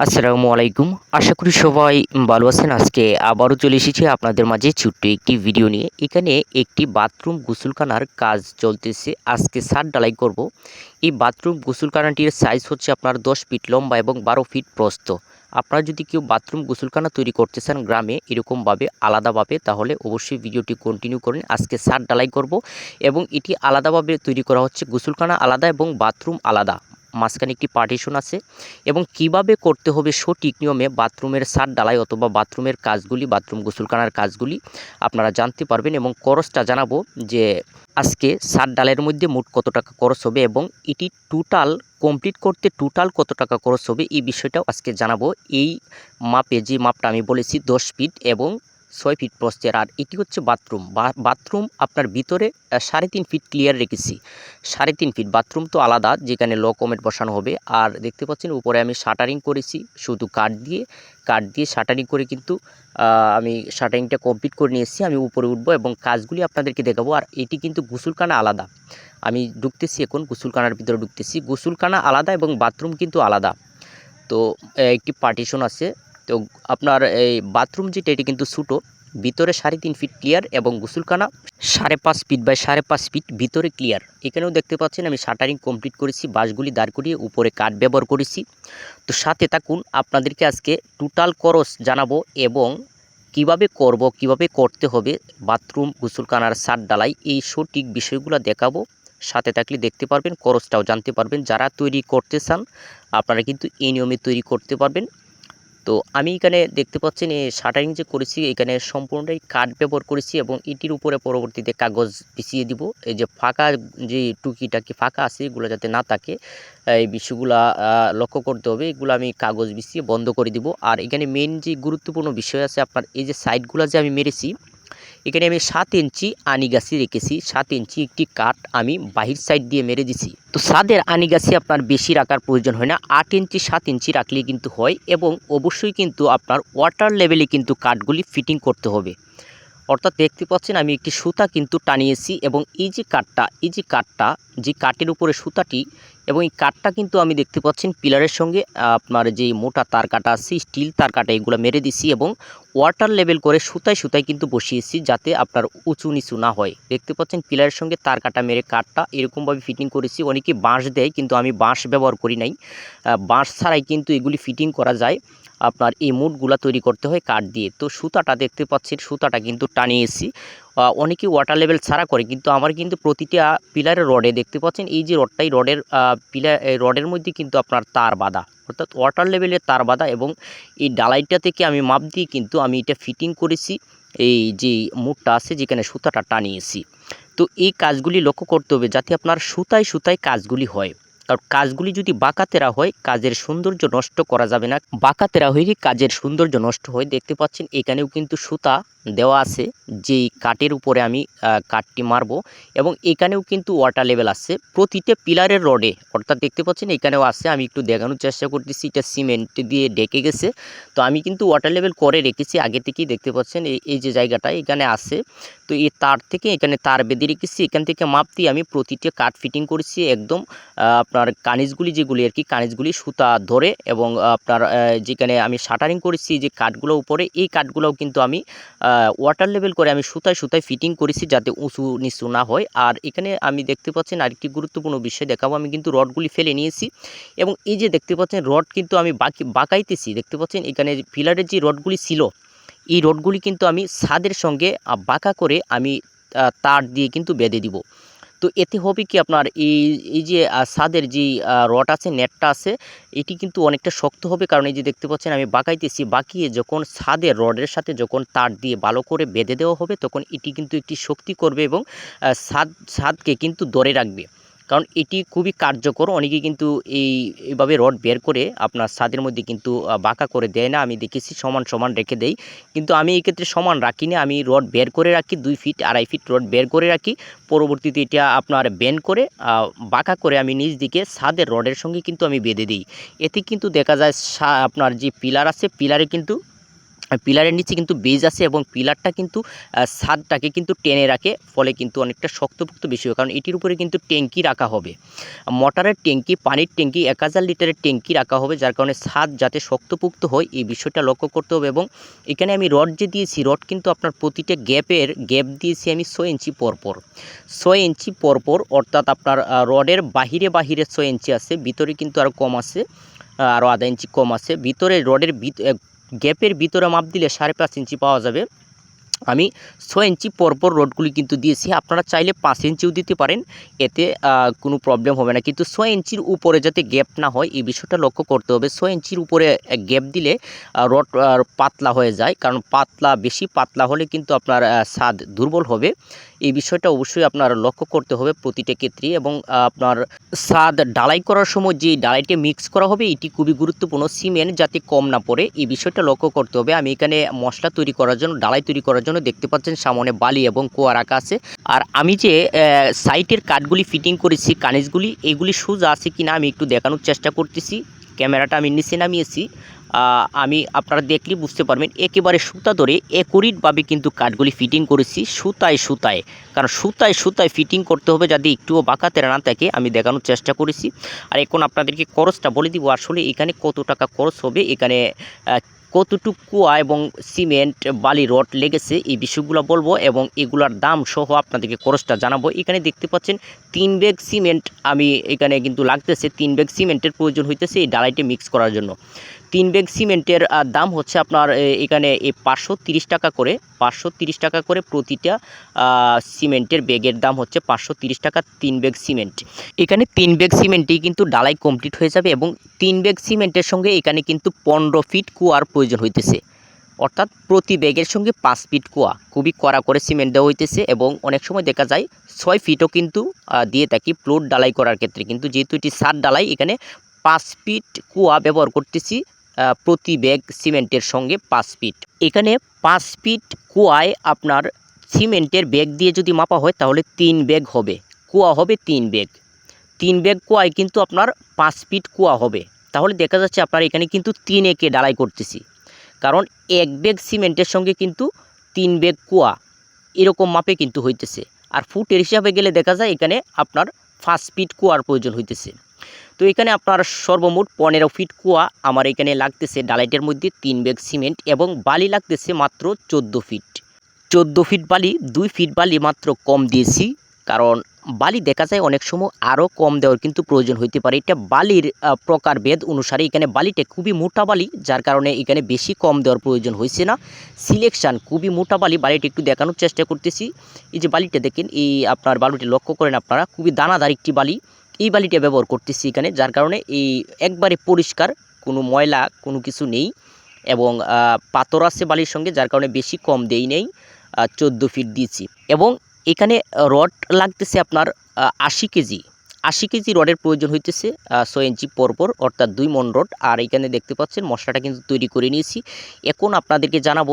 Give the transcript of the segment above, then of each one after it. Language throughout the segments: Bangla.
আসসালামু আলাইকুম। আশা করি সবাই ভালো আছেন। আজকে আবারও চলে এসেছি আপনাদের মাঝে ছোট্ট একটি ভিডিও নিয়ে। এখানে একটি বাথরুম গোসলখানার কাজ চলতেছে। আজকে সার ডালাই করব। এই বাথরুম গোসলখানাটির সাইজ হচ্ছে আপনার দশ ফিট লম্বা এবং বারো ফিট প্রস্ত আপনারা যদি কেউ বাথরুম গোসলখানা তৈরি করতে চান গ্রামে এরকমভাবে আলাদাভাবে, তাহলে অবশ্যই ভিডিওটি কন্টিনিউ করেন। আজকে সার ডালাই করব এবং এটি আলাদাভাবে তৈরি করা হচ্ছে। গোসলখানা আলাদা এবং বাথরুম আলাদা। মাঝখানে একটি পার্টিশন আছে এবং কীভাবে করতে হবে সঠিক নিয়মে বাথরুমের সার ডালাই অথবা বাথরুমের কাজগুলি, বাথরুম গোসলখানার কাজগুলি আপনারা জানতে পারবেন এবং খরচটা জানাব যে আজকে সার ডালের মধ্যে মোট কত টাকা খরচ হবে এবং এটি টোটাল কমপ্লিট করতে টোটাল কত টাকা খরচ হবে এই বিষয়টাও আজকে জানাব। এই মাপে যে মাপটা আমি বলেছি দশ ফিট এবং ছয় ফিট প্রস্থের আর এটি হচ্ছে বাথরুম বাথরুম আপনার ভিতরে সাড়ে তিন ফিট ক্লিয়ার রেখেছি। সাড়ে তিন ফিট বাথরুম তো আলাদা, যেখানে লো কমেট বসানো হবে। আর দেখতে পাচ্ছেন, উপরে আমি শাটারিং করেছি, শুধু কাঠ দিয়ে। কাঠ দিয়ে শাটারিং করে কিন্তু আমি শাটারিংটা কমপ্লিট করে নিয়েছি আমি উপরে উঠবো এবং কাজগুলি আপনাদেরকে দেখাবো। আর এটি কিন্তু গুসুলখানা আলাদা। আমি ঢুকতেছি এখন, গুসুলখানার ভিতরে ঢুকতেছি। গুসুলখানা আলাদা এবং বাথরুম কিন্তু আলাদা। তো একটি পার্টিশন আছে। তো আপনার এই বাথরুম যেটা, এটি কিন্তু ছোটো। ভিতরে সাড়ে তিন ফিট ক্লিয়ার এবং গোসলখানা সাড়ে পাঁচ ফিট বাই সাড়ে পাঁচ ফিট ভিতরে ক্লিয়ার এখানেও দেখতে পাচ্ছেন, আমি শাটারিং কমপ্লিট করেছি, বাঁশগুলি দাঁড় করিয়ে উপরে কাঠ ব্যবহার করেছি। তো সাথে থাকুন, আপনাদেরকে আজকে টোটাল খরচ জানাব এবং কীভাবে করব, কীভাবে করতে হবে বাথরুম, গোসলখানার সার ডালাই এই সঠিক বিষয়গুলো দেখাবো। সাথে থাকলে দেখতে পারবেন, খরচটাও জানতে পারবেন। যারা তৈরি করতে চান, আপনারা কিন্তু এই নিয়মে তৈরি করতে পারবেন। তো আমি এখানে দেখতে পাচ্ছেন এই শাটারিং যে করেছি, এখানে সম্পূর্ণটাই কাঠ ব্যবহার করেছি এবং ইটির উপরে পরবর্তীতে কাগজ বিছিয়ে দিব। এই যে ফাঁকা যে টুকিটাকি ফাঁকা আছে, এগুলো যাতে না থাকে, এই বিষয়গুলা লক্ষ্য করতে হবে। এগুলো আমি কাগজ বিছিয়ে বন্ধ করে দিব। আর এখানে মেন যে গুরুত্বপূর্ণ বিষয় আছে আপনার, এই যে সাইডগুলো যে আমি মেরেছি এখানে আমি সাত ইঞ্চি আনিগাছি রেখেছি, সাত ইঞ্চি একটি কাঠ আমি বাহির সাইড দিয়ে মেরে দিছি। তো সাদের আনিগাছি আপনার বেশি রাখার প্রয়োজন হয় না, আট ইঞ্চি, সাত ইঞ্চি রাখলে কিন্তু হয় এবং অবশ্যই কিন্তু আপনার ওয়াটার লেভেলে কিন্তু কাঠগুলি ফিটিং করতে হবে। অর্থাৎ দেখতে পাচ্ছেন আমি একটি সুতা কিন্তু টানিয়েছি এবং এই যে কাঠটা, এই যে কাঠটা, যে কাঠের উপরে সুতাটি এবং এই কাঠটা কিন্তু আমি দেখতে পাচ্ছেন পিলারের সঙ্গে, আপনার যে মোটা তার কাটা আছে, স্টিল তার কাটা এগুলো মেরে দিছি এবং ওয়াটার লেভেল করে সুতায় সুতায় কিন্তু বসিয়েছি যাতে আপনার উঁচু নিচু না হয়। দেখতে পাচ্ছেন পিলারের সঙ্গে তার কাটা মেরে কাঠটা এরকমভাবে ফিটিং করেছি। অনেকে বাঁশ দেয় কিন্তু আমি বাঁশ ব্যবহার করি নাই। বাঁশ ছাড়াই কিন্তু এগুলি ফিটিং করা যায়। আপনার এই মুটগুলা তৈরি করতে হয় কাঠ দিয়ে। তো সুতাটা দেখতে পাচ্ছেন সুতাটা কিন্তু টানিয়েছি আহ, অনেকে ওয়াটার লেভেল ছাড়া করে কিন্তু আমার কিন্তু প্রতিটা পিলারের রডে দেখতে পাচ্ছেন এই যে রডটাই রডের পিলার রডের মধ্যে কিন্তু আপনার তার বাঁধা। অর্থাৎ ওয়াটার লেভেলের তার বাঁধা এবং এই ডালাইটা থেকে আমি মাপ দিয়ে কিন্তু আমি এটা ফিটিং করেছি এই যে মুটটা আছে যেখানে সুতাটা টানিয়েছি তো এই কাজগুলি লক্ষ্য করতে হবে যাতে আপনার সুতায় সুতায় কাজগুলি হয়। কারণ কাজগুলি যদি বাঁকাতেরা হয় কাজের সৌন্দর্য নষ্ট করা যাবে না। বাঁকাতেরা হয়ে কাজের সৌন্দর্য নষ্ট হয় দেখতে পাচ্ছেন এখানেও কিন্তু সুতা দেওয়া আছে যেই কাঠের উপরে আমি কাঠটি মারবো এবং এখানেও কিন্তু ওয়াটার লেভেল আছে। প্রতিটা পিলারের রডে অর্থাৎ দেখতে পাচ্ছেন এখানেও আছে আমি একটু দেখানোর চেষ্টা করতেছি এটা সিমেন্ট দিয়ে ডেকে গেছে। তো আমি কিন্তু ওয়াটার লেভেল করে রেখেছি আগে থেকেই দেখতে পাচ্ছেন এই যে জায়গাটা এখানে আছে। তো এই তার থেকে এখানে তার বেঁধে রেখেছি এখান থেকে মাপ দিয়ে আমি প্রতিটা কাঠ ফিটিং করেছি একদম আহ, আপনার কানিজগুলি যেগুলি আর কি, কানিজগুলি সুতা ধরে এবং আপনার যেখানে আমি শাটারিং করেছি যে কাঠগুলো উপরে, এই কাঠগুলোও কিন্তু আমি ওয়াটার লেভেল করে আমি সুতায় সুতায় ফিটিং করেছি যাতে উঁচু নিচু না হয়। আর এখানে আমি দেখতে পাচ্ছেন আরেকটি গুরুত্বপূর্ণ বিষয় দেখাবো। আমি কিন্তু রডগুলি ফেলে নিয়েছি এবং এই যে দেখতে পাচ্ছেন রড কিন্তু আমি বাকি, বাঁকাইতেছি। দেখতে পাচ্ছেন এখানে পিলারের যে রডগুলি ছিল, এই রডগুলি কিন্তু আমি ছাদের সঙ্গে বাঁকা করে আমি তার দিয়ে কিন্তু বেঁধে দিব। তো এতে হবে কি আপনার এই এই যে সাদের যে রড আছে, নেটটা আছে, এটি কিন্তু অনেকটা শক্ত হবে। কারণ এই যে দেখতে পাচ্ছেন, আমি বাঁকাইতেছি বাঁকিয়ে যখন সাদের রডের সাথে যখন তার দিয়ে ভালো করে বেঁধে দেওয়া হবে, তখন এটি কিন্তু একটি শক্তি করবে এবং সাদ সাদকে কিন্তু ধরে রাখবে। কারণ এটি খুবই কার্যকর। অনেকে কিন্তু এই, এইভাবে রড বের করে আপনার ছাদের মধ্যে কিন্তু বাঁকা করে দেয় না। আমি দেখেছি সমান সমান রেখে দেই। কিন্তু আমি এই ক্ষেত্রে সমান রাখি না আমি রড বের করে রাখি, দুই ফিট, আড়াই ফিট রড বের করে রাখি। পরবর্তীতে এটা আপনার বেন করে বাঁকা করে আমি নিচ দিকে ছাদের রডের সঙ্গে কিন্তু আমি বেঁধে দিই। এতে কিন্তু দেখা যায় আপনার যে পিলার আছে, পিলারে কিন্তু পিলারের নিচে কিন্তু বেজ আছে এবং পিলারটা কিন্তু আহ, ছাদটাকে কিন্তু টেনে রাখে ফলে কিন্তু অনেকটা শক্তপোক্ত বেশি হয় কারণ এটির উপরে কিন্তু ট্যাঙ্কি রাখা হবে। মোটরের ট্যাঙ্কি পানির ট্যাঙ্কি এক হাজার লিটারের ট্যাঙ্কি রাখা হবে যার কারণে ছাদ যাতে শক্তপোক্ত হয় এই বিষয়টা লক্ষ্য করতে হবে। এবং এখানে আমি রড যে দিয়েছি রড কিন্তু আপনার প্রতিটা গ্যাপের গ্যাপ দিয়েছি আমি ছয় ইঞ্চি পরপর। ছয় ইঞ্চি পরপর অর্থাৎ আপনার রডের বাহিরে বাহিরে ছয় ইঞ্চি আছে ভিতরে কিন্তু আরও কম আছে আরও আধা ইঞ্চি কম আছে। ভিতরে রডের গ্যাপের ভিতরে মাপ দিলে সাড়ে পাঁচ ইঞ্চি পাওয়া যাবে। আমি ছয় ইঞ্চি পরপর রডগুলি কিন্তু দিয়েছি। আপনারা চাইলে পাঁচ ইঞ্চিও দিতে পারেন। এতে কোনো প্রবলেম হবে না। কিন্তু ছয় ইঞ্চির উপরে যাতে গ্যাপ না হয়, এই বিষয়টা লক্ষ্য করতে হবে। ছয় ইঞ্চির উপরে গ্যাপ দিলে রড পাতলা হয়ে যায়। কারণ পাতলা, বেশি পাতলা হলে কিন্তু আপনার স্বাদ দুর্বল হবে। এই বিষয়টা অবশ্যই আপনার লক্ষ্য করতে হবে প্রতিটা ক্ষেত্রে এবং আপনার স্বাদ ডালাই করার সময় যে ডালাইটা মিক্স করা হবে, এটি খুবই গুরুত্বপূর্ণ। সিমেন্ট যাতে কম না পড়ে, এই বিষয়টা লক্ষ্য করতে হবে। আমি এখানে মশলা তৈরি করার জন্য, ডালাই তৈরি করার জন্য দেখতে পাচ্ছেন সামনে বালি এবং কুয়া রাখা আছে। আর আমি যে সাইটের কাঠগুলি ফিটিং করেছি, কানিজগুলি, এগুলি সোজা আছে কি না আমি একটু দেখানোর চেষ্টা করতেছি। ক্যামেরাটা আমি নিচে নামিয়েছি। আমি আপনারা দেখলে বুঝতে পারবেন, একেবারে সুতা ধরে একুরিটভাবে কিন্তু কাঠগুলি ফিটিং করেছি, সুতায় সুতায়। কারণ সুতায় সুতায় ফিটিং করতে হবে যাতে একটুও বাঁকা তেরা না থাকে, আমি দেখানোর চেষ্টা করেছি। আর এখন আপনাদেরকে খরচটা বলে দিব, আসলে এখানে কত টাকা খরচ হবে, এখানে কতটুকু কুয়া এবং সিমেন্ট, বালি, রড লেগেছে, এই বিষয়গুলো বলব এবং এগুলার দাম সহ আপনাদেরকে খরচটা জানাব। এখানে দেখতে পাচ্ছেন, তিন ব্যাগ সিমেন্ট আমি এখানে কিন্তু লাগতেছে, তিন ব্যাগ সিমেন্টের প্রয়োজন হইতেছে এই ডালাইটে মিক্স করার জন্য। তিন ব্যাগ সিমেন্টের দাম হচ্ছে আপনার এখানে এই পাঁচশো তিরিশ টাকা করে। পাঁচশো তিরিশ টাকা করে প্রতিটা সিমেন্টের ব্যাগের দাম হচ্ছে পাঁচশো তিরিশ টাকা তিন ব্যাগ সিমেন্ট। এখানে তিন ব্যাগ সিমেন্টই কিন্তু ডালাই কমপ্লিট হয়ে যাবে এবং তিন ব্যাগ সিমেন্টের সঙ্গে এখানে কিন্তু পনেরো ফিট কুয়ার প্রয়োজন হইতেছে। অর্থাৎ প্রতি ব্যাগের সঙ্গে পাঁচ ফিট কুয়া। খুবই কড়া করে সিমেন্ট দেওয়া হইতেছে এবং অনেক সময় দেখা যায় ছয় ফিটও কিন্তু দিয়ে থাকি প্লট ডালাই করার ক্ষেত্রে। কিন্তু যেহেতু এটি সাত ডালাই এখানে পাঁচ ফিট কুয়া ব্যবহার করতেছি প্রতি ব্যাগ সিমেন্টের সঙ্গে পাঁচ ফিট। এখানে পাঁচ ফিট কুয়ায় আপনার সিমেন্টের ব্যাগ দিয়ে যদি মাপা হয়, তাহলে তিন ব্যাগ হবে। কুয়া হবে তিন ব্যাগ। তিন ব্যাগ কুয়ায় কিন্তু আপনার পাঁচ ফিট কুয়া হবে। তাহলে দেখা যাচ্ছে আপনার এখানে কিন্তু তিন একে ডালাই করতেছি। কারণ এক ব্যাগ সিমেন্টের সঙ্গে কিন্তু তিন ব্যাগ কুয়া এরকম মাপে কিন্তু হইতেছে। আর ফুটের হিসাবে গেলে দেখা যায় এখানে আপনার পাঁচ ফিট কুয়ার প্রয়োজন হইতেছে। তো এখানে আপনার সর্বমোট পনেরো ফিট কুয়া আমার এখানে লাগতেছে ডালাইটের মধ্যে তিন ব্যাগ সিমেন্ট এবং বালি লাগতেছে মাত্র চোদ্দ ফিট। চোদ্দ ফিট বালি দুই ফিট বালি মাত্র কম দিয়েছি কারণ বালি দেখা যায় অনেক সময় আরও কম দেওয়ার কিন্তু প্রয়োজন হইতে পারে। এটা বালির আহ, প্রকারভেদ অনুসারে এখানে বালিটা খুবই মোটা বালি যার কারণে এখানে বেশি কম দেওয়ার প্রয়োজন হয়েছে না। সিলেকশান খুবই মোটা বালি বালিটা একটু দেখানোর চেষ্টা করতেছি। এই যে বালিটা দেখেন এই আপনার বালুটি লক্ষ্য করেন আপনারা খুবই দানাদার একটি বালি। এই বালিটা ব্যবহার করতেছি এখানে, যার কারণে এই একবারে পরিষ্কার, কোনো ময়লা, কোনো কিছু নেই এবং পাথর আছে বালির সঙ্গে, যার কারণে বেশি কম দেই নেই চোদ্দ ফিট দিয়েছি এবং এখানে রড লাগতেছে আপনার আশি কেজি। আশি কেজি রডের প্রয়োজন হইতেছে ছয় ইঞ্চি পরপর, অর্থাৎ দুই মন রড। আর এখানে দেখতে পাচ্ছেন, মশলাটা কিন্তু তৈরি করে নিয়েছি। এখন আপনাদেরকে জানাব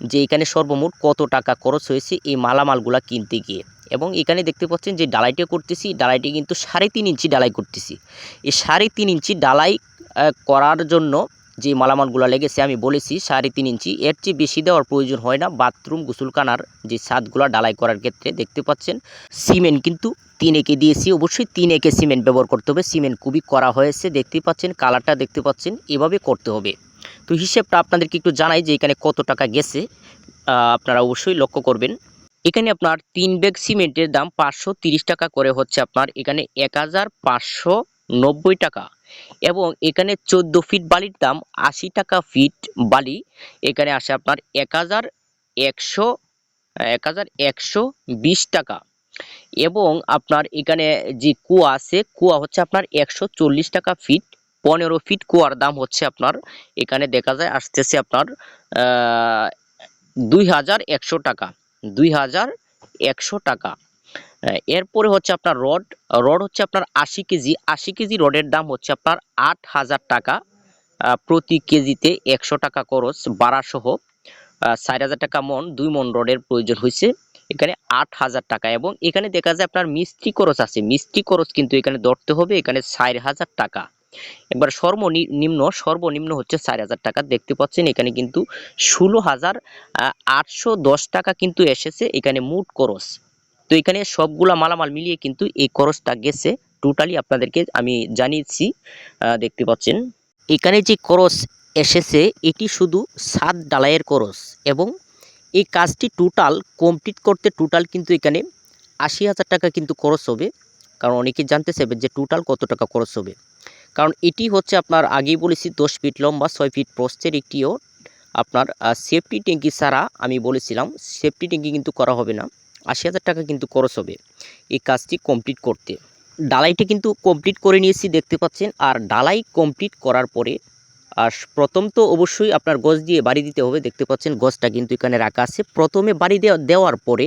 যে এখানে সর্বমোট কত টাকা খরচ হয়েছে এই মালামালগুলা কিনতে গিয়ে। এবং এখানে দেখতে পাচ্ছেন যে ডালাইটা করতেছি, ডালাইটি কিন্তু সাড়ে তিন ইঞ্চি ডালাই করতেছি। এই সাড়ে তিন ইঞ্চি ডালাই করার জন্য যে মালামালগুলো লেগেছে আমি বলেছি, সাড়ে তিন ইঞ্চি, এর চেয়ে বেশি দেওয়ার প্রয়োজন হয় না। বাথরুম, গোসলখানার যে ছাদগুলো ডালাই করার ক্ষেত্রে দেখতে পাচ্ছেন, সিমেন্ট কিন্তু তিন একে দিয়েছি। অবশ্যই তিন একে সিমেন্ট ব্যবহার করতে হবে। সিমেন্ট খুবই করা হয়েছে, দেখতে পাচ্ছেন, কালারটা দেখতে পাচ্ছেন, এভাবে করতে হবে। তো হিসেবটা আপনাদেরকে একটু জানাই যে এখানে কত টাকা গেছে। আপনারা অবশ্যই লক্ষ্য করবেন। এখানে আপনার তিন ব্যাগ সিমেন্টের দাম পাঁচশো টাকা করে হচ্ছে আপনার। এখানে এক হাজার পাঁচশো নব্বই টাকা। এবং এখানে চোদ্দ ফিট বালির দাম আশি টাকা ফিট বালি। এখানে আসে আপনার এক হাজার একশো, এক হাজার একশো বিশ টাকা। এবং আপনার এখানে যে কুয়া আছে, কুয়া হচ্ছে আপনার একশো চল্লিশ টাকা ফিট, পনেরো ফিট কুয়ার দাম হচ্ছে আপনার। এখানে দেখা যায় আসতেছে আপনার দুই হাজার একশো টাকা। দুই হাজার একশো টাকা। এরপরে হচ্ছে আপনার রড রড হচ্ছে আপনার আশি কেজি। আশি কেজি রডের দাম হচ্ছে আপনার আট হাজার টাকা। প্রতি কেজিতে একশো টাকা খরচ বাড়াসহ ষাট হাজার টাকা মন, দুই মন রডের প্রয়োজন হয়েছে। এখানে আট হাজার টাকা এবং এখানে দেখা যায় আপনার মিস্ত্রি খরচ আছে। মিস্ত্রি খরচ কিন্তু এখানে ধরতে হবে, এখানে ষাট হাজার টাকা। এবার সর্বনিম্ন সর্বনিম্ন হচ্ছে চার হাজার টাকা। দেখতে পাচ্ছেন, এখানে কিন্তু ষোলো হাজার আটশো দশ টাকা কিন্তু এসেছে, এখানে মোট খরচ। তো এখানে সবগুলা মালামাল মিলিয়ে কিন্তু এই খরচটা গেছে। টোটালি আপনাদেরকে আমি জানিয়েছি দেখতে পাচ্ছেন। এখানে যে খরচ এসেছে, এটি শুধু সাত ডালাইয়ের খরচ এবং এই কাজটি টোটাল কমপ্লিট করতে টোটাল কিন্তু এখানে আশি হাজার টাকা কিন্তু খরচ হবে। কারণ অনেকে জানতে চাইবে যে টোটাল কত টাকা খরচ হবে। কারণ এটি হচ্ছে আপনার আগেই বলেছি দশ ফিট লম্বা, ছয় ফিট প্রস্থের একটিও আপনার সেফটি ট্যাঙ্কি ছাড়া আমি বলেছিলাম সেফটি ট্যাঙ্কি কিন্তু করা হবে না। আশি হাজার টাকা কিন্তু খরচ হবে এই কাজটি কমপ্লিট করতে। ডালাইটি কিন্তু কমপ্লিট করে নিয়েছি, দেখতে পাচ্ছেন। আর ডালাই কমপ্লিট করার পরে, আর প্রথম তো অবশ্যই আপনার গজ দিয়ে বাড়ি দিতে হবে, দেখতে পাচ্ছেন গজটা কিন্তু এখানে রাখা আছে। প্রথমে বাড়ি দেওয়া, দেওয়ার পরে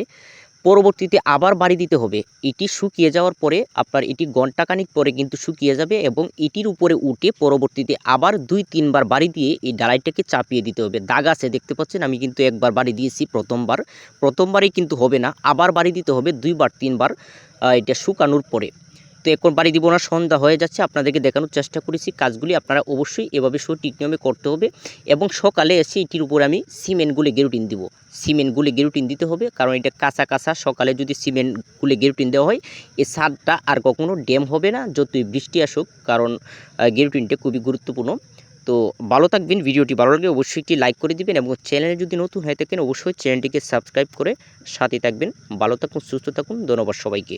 পরবর্তীতে আবার বাড়ি দিতে হবে। এটি শুকিয়ে যাওয়ার পরে আপনার এটি ঘন্টাখানিক পরে কিন্তু শুকিয়ে যাবে এবং এটির উপরে উঠে পরবর্তীতে আবার দুই, তিনবার বাড়ি দিয়ে এই ডালাইটাকে চাপিয়ে দিতে হবে। দাগ আছে, দেখতে পাচ্ছেন? আমি কিন্তু একবার বাড়ি দিয়েছি প্রথমবার। প্রথমবারই কিন্তু হবে না, আবার বাড়ি দিতে হবে দুইবার, তিনবার এটা শুকানোর পরে। তো এখন বাড়ি দিব না, সন্ধ্যা হয়ে যাচ্ছে, আপনাদেরকে দেখানোর চেষ্টা করেছি কাজগুলি, আপনারা অবশ্যই এভাবে সঠিক নিয়মে করতে হবে এবং সকালে এসে এটির উপরে আমি সিমেন্টগুলি গেরুটিন দিব। সিমেন্ট গুলে গেরুটিন দিতে হবে, কারণ এটা কাঁচা কাঁচা, সকালে যদি সিমেন্ট গুলে গেরুটিন দেওয়া হয় এই ছাদটা আর কখনো ড্যাম হবে না, যতই বৃষ্টি আসুক, কারণ গেরুটিনটা খুবই গুরুত্বপূর্ণ। তো ভালো থাকবেন, ভিডিওটি ভালো লাগলে অবশ্যই একটি লাইক করে দিবেন এবং চ্যানেলে যদি নতুন হয়ে থাকেন, অবশ্যই চ্যানেলটিকে সাবস্ক্রাইব করে সাথে থাকবেন। ভালো থাকুন, সুস্থ থাকুন, ধন্যবাদ সবাইকে।